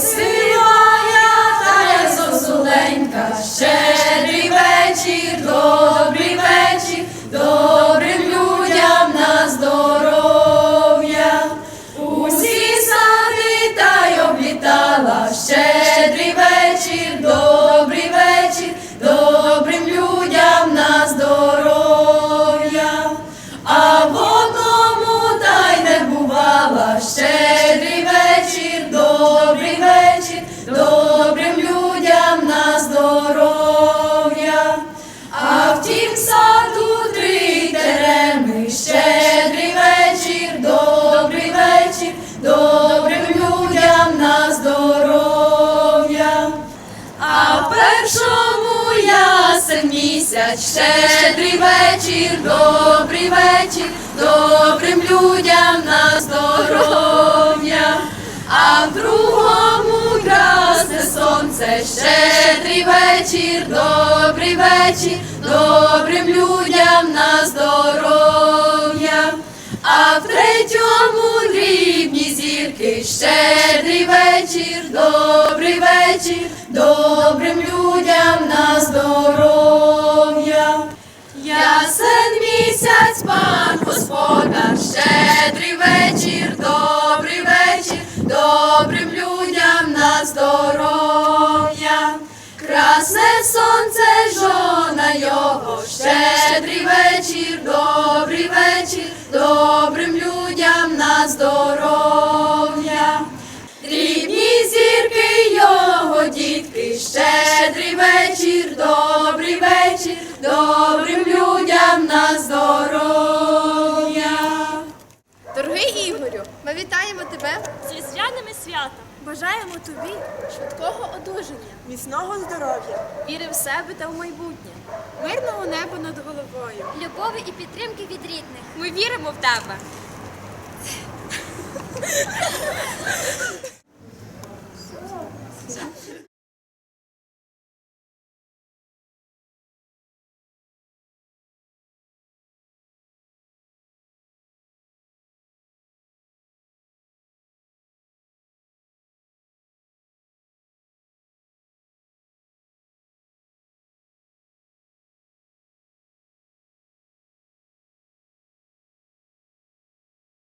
Assim. В тім саду три тереми, щедрий вечір, добрий вечір, добрим людям на здоров'я. А в першому ясен місяць, щедрий вечір, добрий вечір, добрим людям на здоров'я. А в другому красне сонце, щедрий вечір, добрий добрим людям на здоров'я. А в третьому дрібні зірки, щедрий вечір, добрий вечір, добрим людям на здоров'я. Ясен місяць, пан господар, щедрий вечір, добрий вечір, добрим людям на здоров'я. Красне сонце, жона його, щедрий вечір, добрий вечір, добрим людям на здоров'я. Дрібні зірки його дітки, щедрий вечір, добрий вечір, добрим людям на здоров'я. Дорогий Ігорю, ми вітаємо тебе, Зі святами свята, бажаємо тобі швидкого одужання, Міцного здоров'я, віри в себе та в майбутнє, мирного неба над головою. любові і підтримки від рідних. Ми віримо в тебе.